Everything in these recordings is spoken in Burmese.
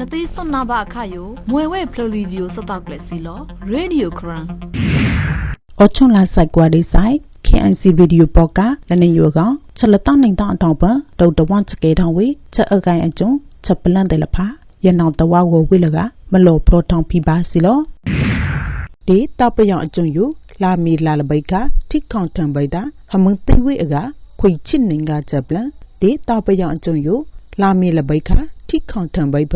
နသေးစွန်နာဘအခါယိုမွေဝဲဖလိုရီဒီယိုစတော့ကလစီလောရေဒီယိုခရန်အချုံလာဆိုင်ကွာဒီဆိုင် KNC ဗီဒီယိုပေါ်ကလနေယောကောင်ချက်လတော့နိုင်တော့အတော့ပဒေါက်တာဝန်ချကေထောင်းဝေချက်အကိုင်အကျုံချက်ပလန့်တယ်လဖာရနောင်တဝဝဝိလကမလောဖလိုထောင်းဖီပါစီလောဒီတပ်ပယောင်အကျုံယိုလာမီလာလဘိတ်ကထိခေါန်ထံဘိတ်တာဟမန်သိဝေအကခွေချစ်နင်ကချက်ပလန်ဒီတပ်ပယောင်အကျုံယိုလာမီလဘိတ်ကထိခေါန်ထံဘိတ်ဘ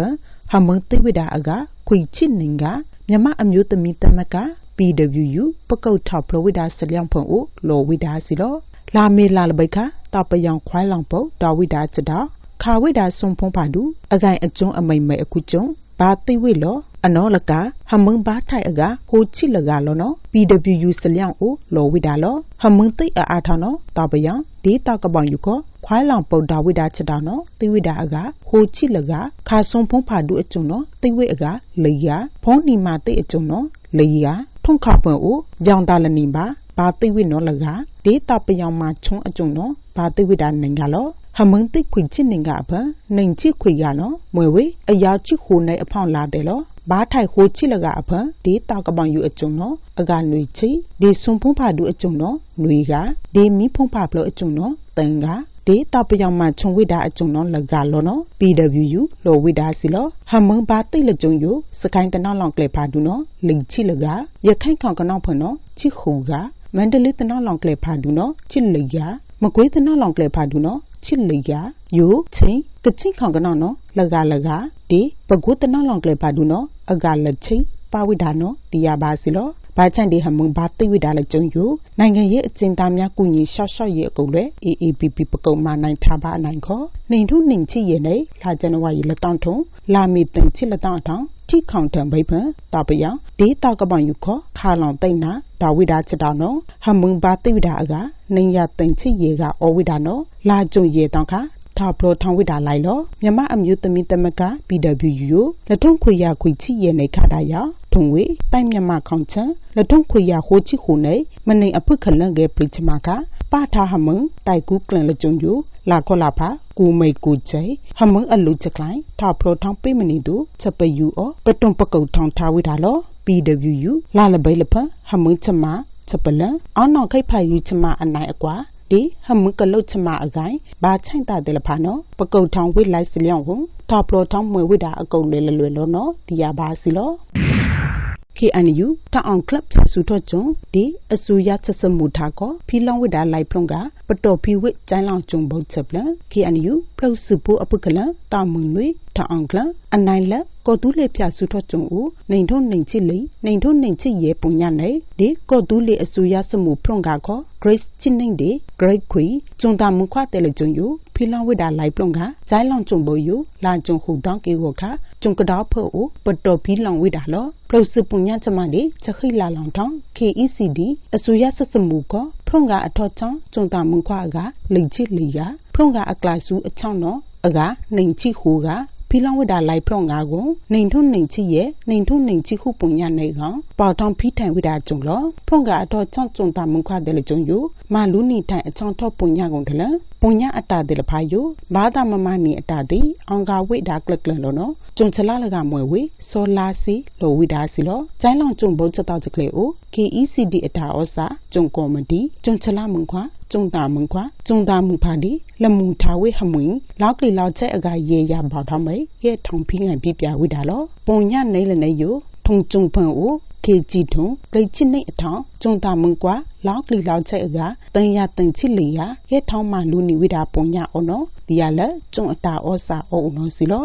ဟမန်သိဝေတာအကခွေချစ်နင်ကမြမအမျိုးသမီးတမက PWU ပကုတ်ထောက်ဖလဝိဒါစလျံဖုံအိုလောဝိဒါစီလောလာမေလာလဘိခတပယံခွိုင်းလောင်ပုတ်တော်ဝိဒါချတာခါဝိဒါစုံဖုံးဖာဒူအကိုင်အကျုံးအမိန်မဲအခုကျုံ ဘာသိဝိလောအနောလကဟမုံဘာထိုင်အကဟိုချိလကလောနော် PWU စလျံအိုလောဝိဒါလောဟမုံသိအအားထောင်းနော်တပယံဒေတာကပောင်ယူကခွိုင်းလောင်ပုတ်တော်ဝိဒါချတာနော်သိဝိဒါအကဟိုချိလကခါစုံဖုံးဖာဒူအကျုံနော်သိဝိအကလေရဖုံးနီမာသိအကျုံနော်လေရထုံခပွန်အိုပြောင်းတာလနီပါဘာသိဝိနော်လကဒေတာပယောင်မှာချုံအကျုံနော်ဘာသိဝိတာနင်ကလော ဟမန်တိခွင်ချစ်နင်ကဖနိုင်ချစ်ခွေရနော်မွေဝေအရာချစ်ခိုနေအဖောင်းလာတယ်လောဘာထိုက်ဟိုချစ်လကအဖဒေတာကပောင်ယူအကျုံနော်အကနွေချီဒီဆွန်ဖုံးဖာဒူအကျုံနော်နွေကဒီမီဖုံးဖာဖလို့အကျုံနော်တန်ကဒေတာပယောင်မှာချုံဝိတာအကျုံနော်လကလောနော် PWU လောဝိတာစီလောဟမန်ဘာတိတ်လကျုံယူစကိုင်းတနောက်လောင်ကလေဖာဒူနော်လိချီလကရခိုင်ခေါကနောက်ဖနော်ချီခုကမန္တလေးတနောက်လောင်ကလေဖာဒူနော်ချစ်လေကမကွေးတနောက်လောင်ကလေဖာဒူနော် ချစ်လေကယိုချင်းကချိခေါကနောက်နော်လကလကဒီပကုတနောက်လောင်ကလေဖာဒူနော်အကလချင်းပါဝိဒါနော်တရားပါစီလောဘာချန်ဒီဟမုံဘာတိဝိဒါလည်းကျုံယူနိုင်ငံရဲ့အကျဉ်းသားများကုညီရှော့ရှော့ရဲ့အကုန်လေ AAPP ပကုံမနိုင်ထားပါနိုင်ခေါ်နှင်ထုနှင်ချစ်ရဲ့နေလာဇန်နဝါရီလက်တောင်းထုံလာမီတင်ချစ်လက်တောင်းထောင် ထိခေါန်တံဘိဖန်တပယဒေတာကပောင်ယူခေါ်ခါလောင်တိတ်နာဒါဝိဒါချစ်တော်နော်ဟမုံဘာတိဝိဒါအကနှင်ရတင်ချစ်ရဲ့ကဩဝိဒါနော်လာကျုံရဲ့တောင်းခါထာပလိုထောင်ဝိတာလိုက်လောမြမအမျိုးသမီးတမက PWU လက်ထုံခွေရခွေချီရဲ့နေခါတာရထုံဝေတိုင်မြမခေါင်ချံလက်ထုံခွေရဟိုချီခုနေမနေအဖုခလန်ကပရိချမက ပါထာဟမန်တိုက်ကူကလန်လကြုံယူလာခောလာဖာကူမိတ်ကူချေဟမန်အလူချကလိုင်းထာပလိုထောင်ပိမနီတူချက်ပယူအောပတွန်ပကုတ်ထောင်ထားဝိတာလော PWU လာလဘိလဖဟမန်ချမချက်ပလန်အောင်းနောက်ခိတ်ဖိုင်ယူချမအနိုင်အကွာဒီဟမကလုတ်ချမအကိုင်ဘာချိုင်တာတယ်လဖာနော်ပကုတ်ထောင်ဝိလိုက်စလျောင်းကိုတာပလိုထောင်မွေဝိတာအကုတ်လေလွယ်လောနော်ဒီရပါစီလော KNU တအောင်ကလပ်ဆူတော့ကျုံဒီအစူရချက်စမှုထားကောဖီလောင်းဝိတာလိုက်ဖုံကပတော်ဖီဝိကျိုင်းလောင်ကျုံဘုတ်ချက်ပလ KNU ပလုစုပူအပုကလတာမွန်လွေတအောင်ကလအနိုင်လက် ကောတူးလေပြဆူတော့ကျုံဦးနိုင်ထုံနိုင်ချစ်လိနိုင်ထုံနိုင်ချစ်ရေပုံညနေဒီကောတူးလေအစူရစမှုဖုံကကော Grace ချင်းနိုင်ဒီ Great Queen ကျုံတာမှုခွတဲ့လေကျုံယူဖီလောင်းဝိတာလိုက်ဖုံကကျိုင်းလောင်ကျုံဘယူလာကျုံဟူတောင်းကေကိုခကျုံကတော်ဖို့ဦးပတော်ဖီလောင်ဝိတာလောပလုစုပုညချမလေးချက်ခိလာလောင်ထောင်း KECD အစူရဆက်စမှုကောဖုံကအထောချောင်းကျုံတာမှုခွကလိချစ်လီကဖုံကအကလာစုအချောင်းနော်အကနိုင်ချီဟူက ဖီလောင်းဝဒလိုက်ဖုံငါကိုနိုင်ထုံနိုင်ချီရဲ့နိုင်ထုံနိုင်ချီခုပုံညနေကောင်ပေါတောင်ဖီထိုင်ဝဒကြုံလောဖုံကအတော့ချောင်းကျုံတာမှုခွတယ်လေကျုံယူမာလူနီထိုင်အချောင်းထော့ပုံညကုန်တယ်လပုံညအတာတယ်လဖာယူဘာသာမမနီအတာတိအောင်ကဝိဒါကလကလလောနော်ကျုံချလာလကမွဲဝေစောလာစီလိုဝိဒါစီလောကျိုင်းလောင်ကျုံဘုတ်ချက်တော့ချကလေအို KECD အတာဩစာကျုံကောမတီကျုံချလာမွန်ခွာကျုံတာမွန်ခွာကျုံတာမှုဖာဒီလမှုထားဝေဟမွင်လောက်ကလီလောက်ချက်အကရေရပါတော့မေရဲ့ထောင်ဖိငန်ပြပြဝိဒါလောပုံညနေလနေယိုထုံကျုံဖန်အိုကေကြည့်ထုံပြိချစ်နေအထောင်ကျုံတာမွန်ကွာလောက်ကလီလောက်ချက်အကတန်ရတန်ချစ်လီယာရဲ့ထောင်းမှလူနီဝိဒါပုံညအောနော်ဒီရလက်ကျုံအတာဩစာအောနော်စီလော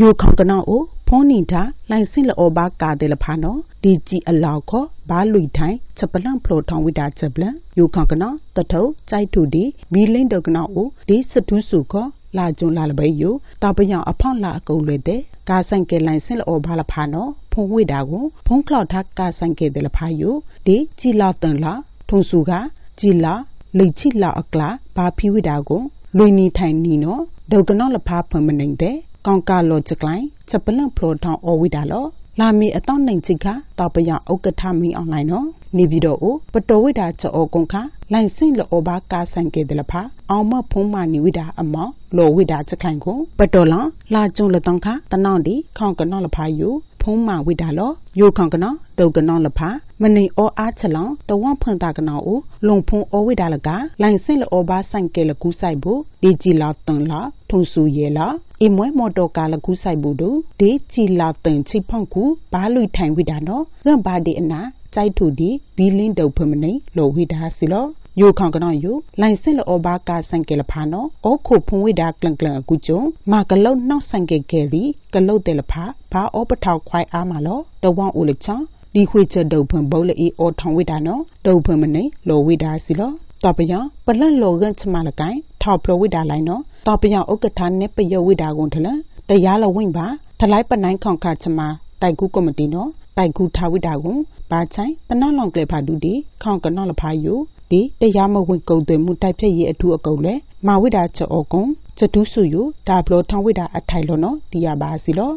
ယိုခေါကနောအို ဖုန်နီတာလိုင်စင်လောဘာကာတယ်လဖာနော်ဒီကြည်အလောက်ခောဘာလူထိုင်ချက်ပလန့်ဖလိုထောင်ဝိတာချက်ပလန့်ယိုခေါကနောတထုံကြိုက်ထူဒီမီလင်းဒကနောအိုဒီစတွန်းစုခောလာကျုံလာလပိယိုတပယောင်အဖောင်းလာအကုံလွယ်တဲ့ကာဆိုင်ကဲလိုင်စင်လောဘာလဖာနော်ဖုံဝိတာကိုဖုံကလောက်ထားကာဆိုင်ကဲတယ်လဖာယိုဒီကြည်လာတန်လာထုံစုကကြည်လာလိတ်ချိလာအကလာဘာဖီဝိတာကိုလွေနီထိုင်နီနော်ဒုကနောလဖာဖွင့်မနေတဲ့ ကောင်ကာလောချကလိုင်းချက်ပလန့်ဖလိုထောင်အဝိတာလောလာမီအတော့နိုင်ချိခတောက်ပယဥက္ကဋ္ဌမင်းအွန်လိုင်းနော်နေပြီးတော့ပတော်ဝိတာချောကုန်းခလိုင်စင်လောဘာကာဆိုင်ကေတယ်လဖာအောင်မဖုံးမနီဝိတာအမောလောဝိတာချက်ခိုင်ကိုပတော်လလာကျုံလတောင်းခတနောင်းဒီခေါကနောလဖာယူဖုံးမဝိတာလောယိုခေါကနောဒုတ်ကနောလဖာမနေအောအားချလောင်တဝဖွန်တာကနောအိုလုံဖုံးအောဝိတာလကလိုင်စင်လောဘာဆိုင်ကေလကူဆိုင်ဘူးဒီကြည်လာတန်လာထုံဆူရဲလာအမွဲမော်တော်ကာလကူဆိုင်ဘူးတို့ဒီကြည်လာတန်ချိဖောက်ကူဘာလွိထိုင်ဝိတာနော်ငန့်ဘာဒီအနာကြိုက်ထူဒီဘီလင်းတုတ်ဖမနေလောဝိတာစီလောယိုခေါကနောယိုလိုင်စင်လောဘာကာဆိုင်ကေလဖာနောအောခုဖုံဝိတာကလန်ကလန်အကူကျုံမာကလုတ်နောက်ဆိုင်ကေကယ်ရီကလုတ်တယ်လဖာဘာအောပထောက်ခွိုင်အားမလောတဝောင်းဦးလချောင်း ဒီခွေချက်ဒုတ်ဖွန်ဘုတ်လေအောထောင်ဝိတာနော်ဒုတ်ဖွန်မနေလောဝိတာစီလောတော့ပယပလန့်လောကန်ချမလကိုင်ထောက်ပလဝိတာလိုက်နော်တော့ပယဥက္ကဋ္ဌနဲ့ပယဝိတာကုန်ထလတရားလဝိမ့်ပါထလိုက်ပနိုင်ခေါန်ခချမတိုက်ကူကော်မတီနော်တိုက်ကူထားဝိတာကုန်ဘာချိုင်တနော်လောင်ကလေးဖာဒူဒီခေါန်ကနော်လဖာယိုဒီတရားမဝင်ကုန်သွယ်မှုတိုက်ဖြတ်ရေးအထူးအကုတ်လဲမာဝိတာချောကုံချက်တူးစုယဒါဘလထောင်းဝိတာအထိုင်လောနော်ဒီရပါစီလော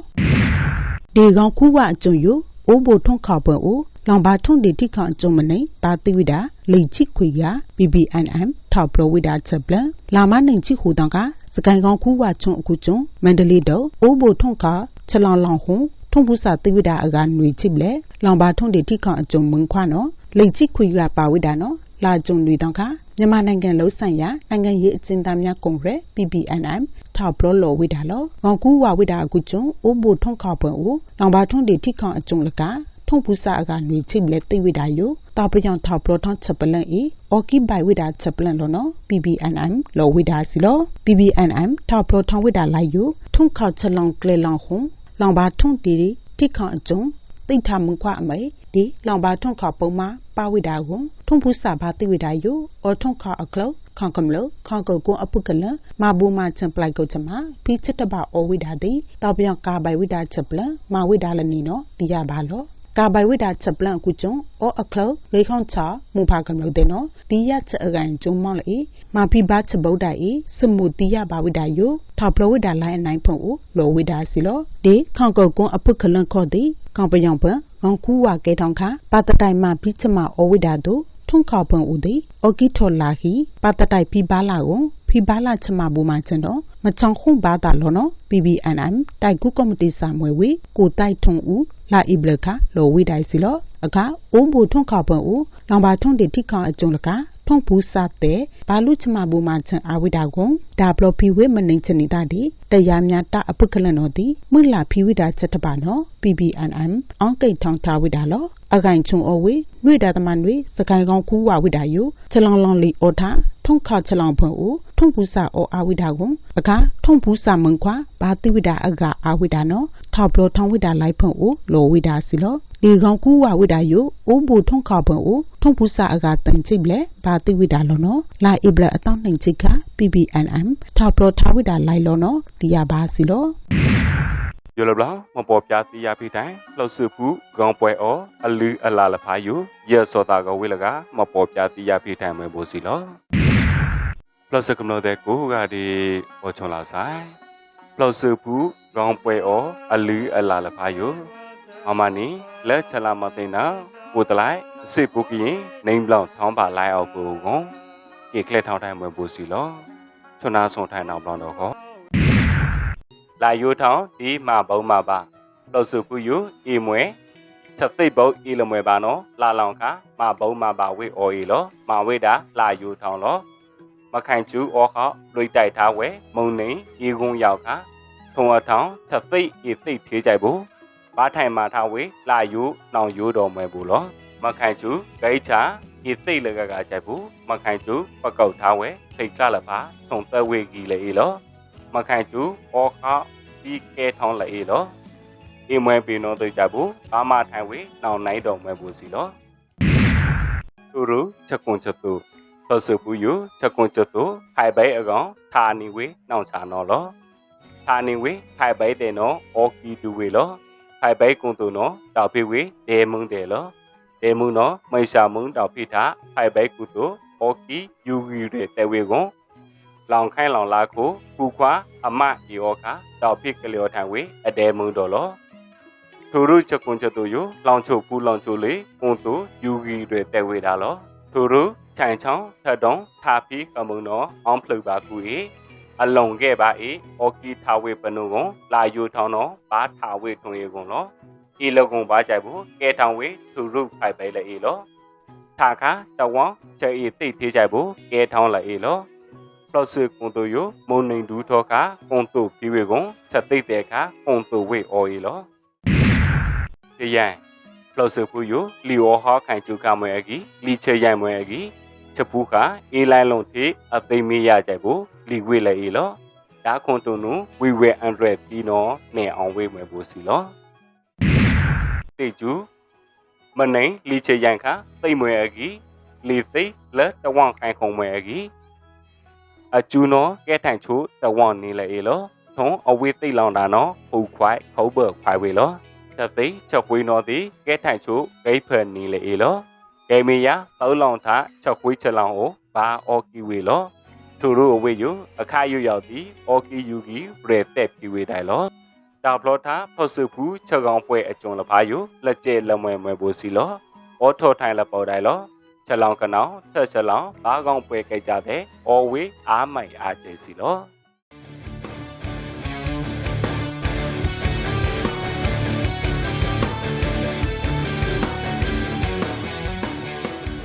ဒီကောင်ခုဝအကျုံယ အိုးဘိုထုံးခေါပွင့်အိုလောင်ဘာထုံဒီတိခေါအကျုံမနေတာတိဝိတာလိချိခွေက BBNM ထောက်ပရဝိတာချက်ပလလာမနိုင်ချိဟူတောင်ကစကိုင်ကောင်ခုဝချုံအခုကျုံမန္တလေးတော့အိုးဘိုထုံခချလောင်လောင်ဟုံထုံဘူးစာတိဝိတာအကຫນွေချိပလေလောင်ဘာထုံဒီတိခေါအကျုံမွန်ခွနော်လိချိခွေကပါဝိတာနော် လာကျုံတွေတောင်ခမြန်မာနိုင်ငံလုံးဆိုင်ရာနိုင်ငံရေးအကျဉ်းသားများကွန်ဂရက် PPNM ထောက်ပရလောဝိတာလောငေါကူဝဝိတာအခုကျုံအိုးဘိုထုံခပွင့်အိုလောင်ဘာထုံဒီတိခေါအကျုံလကထုံပူစာအကຫນွေချိပလေတိဝိတာယိုတာပယောင်ထောက်ပရထောင်းချက်ပလန်ဤအော်ကီဘိုင်ဝိတာချက်ပလန်လောနော် PBNM လောဝိတာစီလော PBNM ထောက်ပရထောင်းဝိတာလိုက်ယိုထုံခေါချက်လောင်ကလေလောင်ဟုံလောင်ဘာထုံတီတိခေါအကျုံ တိတ်ထမခွအမေဒီလောင်ဘာထုံခေါပုံမှာပါဝိတာကိုထုံပူစာဘာတိဝိတာယိုအော်ထုံခေါအကလောခေါကမလခေါကုကွန်အပုကလမဘူမာချန်ပလိုက်ကိုချမဖိချစ်တဘအောဝိတာတိတောက်ပြောင်ကာဘိုင်ဝိတာချက်ပလမဝိတာလနီနော်ဒီရပါလော ကာဘိုင်ဝိတာချက်ပလန်ကူကျုံအောအခလောဂေခေါန်ချာမူဖာကမလို့တဲ့နော်ဒီရချက်အကန်ကျုံမောင်းလေမာဖိဘချက်ဗုဒ္ဓအေစမှုတိယဘာဝိတာယိုထောက်ပလဝိတာလိုင်းအနိုင်ဖုံဦးလောဝိတာစီလောဒီခေါကုတ်ကွန်အပုခလန်ခော့တိကောင်ပယောင်ပန်ကောင်ကူဝါကဲထောင်ခပါတတိုင်မပြီးချမအဝိတာတို့ထုံခေါပွန်ဦးသည်အော်ကီထော်လာဟီပါတတိုင်ပြပါလာကိုဖိပါလာချမဘူမချန်တော့မချောင်ခုဘာတာလောနော် PBNM တိုက်ကူကော်မတီစာမွေဝေကိုတိုက်ထုံဦး လာဣဘလခလောဝိဒိုင်စီလောအခအိုးဘူထုံခေါပွန်ဦးလောင်ပါထုံတီတိခေါအကျုံလကထုံဘူးစားတဲ့ဘာလူချမဘူမချန်အဝိဒါကွန်ဒါဘလဖီဝေမနိုင်ချနေတာဒီတရားများတအပုကလနော်ဒီမိလာဖီဝိဒါချက်တပါနော် PBNM အောင်းကိတ်ထောင်ထားဝိဒါလော အကိုင်ချုံအဝေနှွေတာတမန်တွေစကိုင်ကောင်ကူဝဝိဒါယုချလောင်လောင်လီအော်ထားထုံခချလောင်ဖွန်ဦးထုံဘူးစာအောအဝိဒါကွန်အခထုံဘူးစာမန်ခွာဘာတိဝိဒါအကအဝိဒါနော်ထောက်ဘလထောင်ဝိဒါလိုက်ဖွန်ဦးလောဝိဒါစီလောဒီကောင်ကူဝဝိဒါယုအိုးဘူထုံခဖွန်ဦးထုံဘူးစာအကတန်ချိပလေဘာတိဝိဒါလောနော်လာအိဘလအတောင်းနိုင်ချိခ PBNM ထောက်ဘလထားဝိဒါလိုက်လောနော်ဒီရပါစီလော ယလဘလာမပေါ်ပြတိယဖိတိုင်လှုပ်စုဖူကောင်းပွဲအောအလူအလာလဖာယုယေစောတာကဝေလကမပေါ်ပြတိယဖိတိုင်မဘောစီလောပလစကမနောတဲ့ကိုကဒီပေါ်ချွန်လာဆိုင်လှုပ်စုဖူကောင်းပွဲအောအလူအလာလဖာယုအမနီလက်ချလာမသိနာကိုတလိုက်စစ်ပုကရင်နေဘလောင်ထောင်းပါလိုက်အောင်ကိုကွန်ကေကလက်ထောင်းတိုင်မဘောစီလောချွန်နာဆုံထိုင်အောင်ဘ လောင်တော့ခေါ်လာယိုထောင်းဒီမှာဘုံမှာပါလို့စုဖူယူအီမွေချက်သိပ်ဘုံအီလမွေပါနော်လာလောင်ခါမဘုံမှာပါဝေအော်အီလောမဝေတာလာယိုထောင်းလောမခိုင်ကျူအော်ခလွိတိုက်ထားဝဲမုံနေရေကုန်းရောက်ခါထုံအထောင်းချက်သိပ်အီသိပ်ထေးကြိုက်ဘူးဘာထိုင်မှာထားဝေလာယိုနောင်ယိုတော်မွဲဘူးလောမခိုင်ကျူဂိတ်ချာဤသိပ်လကကကြိုက်ဘူးမခိုင်ကျူပကောက်ထားဝဲထိတ်ကြလပါထုံသက်ဝေကြီးလေလော မခိုင်ကျူအောခဒီကဲထောင်းလေလောအမွဲပင်တော့တွေ့ကြဘူးဘာမှထိုင်ဝေနောင်နိုင်တော်မွဲဘူးစီလောတူရူချက်ကွန်ချက်တူသောစပူယူချက်ကွန်ချက်တူဖိုင်ဘဲအကောင်ဌာနီဝေနောင်ချာနော်လောဌာနီဝေဖိုင်ဘဲတဲ့နော်အော်ကီတူဝေလောဖိုင်ဘဲကွန်တူနော်တောက်ဖေဝေဒေမုန်တယ်လောဒေမုန်နော်မိရှာမုန်တောက်ဖိထားဖိုင်ဘဲကူတူအော်ကီယူဂီတဲ့တဲဝေကွန် လောင်ခိုင်းလောင်လာကိုပူခွာအမဒီယောခါတောက်ဖိကလျောထံဝေအတဲမုံတော်လောထိုရုချက်ကွန်ချက်တို့ယလောင်ချိုပူလောင်ချိုလေကွန်တို့ယူဂီတွေတဲဝေတာလောထိုရုခြံချောင်းထတ်တုံထာဖီကမုံတော်အောင်ဖလုပါကူအေအလုံခဲ့ပါအေအော်ကီထာဝေပနုကွန်လာယူထောင်းတော်ဘာထာဝေထွန်ရေကွန်လောဤလကွန်ဘာကြိုက်ဘူးကဲထောင်ဝေထိုရုဖိုက်ပဲလေအေလောထာခါတဝမ်ချေအေတိတ်သေးကြိုက်ဘူးကဲထောင်းလေအေလော plus ကွန်တိုယမုန်နေဒူထောခါကွန်တိုပြဝေကွန်ချက်သိတဲ့ခါကွန်တိုဝေအော်ရီလောတယံ plus ပူယလီဝဟာခိုင်ချူကမွေအကီလီချေယံမွေအကီချက်ပူခါအေလိုင်းလုံးတိအသိမေးရကြဘူးလီဝေလေအေလောဒါကွန်တိုနူဝီဝေအန်ဒရက်ဒီနော်နေအောင်ဝေမွေဘူးစီလောတေကျူမနိုင်လီချေယံခါသိမွေအကီလီသိလက်တဝန့်ခိုင်ခုံမွေအကီ အကျူနော်ကဲထိုင်ချိုတဝွန်နေလေအေလောထုံအဝေးသိလောင်တာနော်ဟူခွိုက်ခေါဘခွိုက်ဝေလောတသိချက်ခွေးနော်သည်ကဲထိုင်ချိုဂိဖန်နေလေအေလောဂေမီယာသောလောင်တာချက်ခွေးချက်လောင်ကိုဘာအော်ကီဝေလောသူတို့အဝေးယူအခါယူရောက်သည်အော်ကီယူကီဘရက်တက်ပြီးဝေတိုင်လောတာဖလောတာဖော့ဆူဖူးချက်ကောင်ပွဲအကျုံလဖာယူလက်ကျဲလက်မွဲမွဲပိုစီလောအော်ထော်ထိုင်လပေါ်တိုင်လော ချက်လောင်ကနောင်ထက်ချက်လောင်ဘာကောင်ပွဲကြိုက်ကြတဲ့အော်ဝေးအားမိုင်အားကျစီလော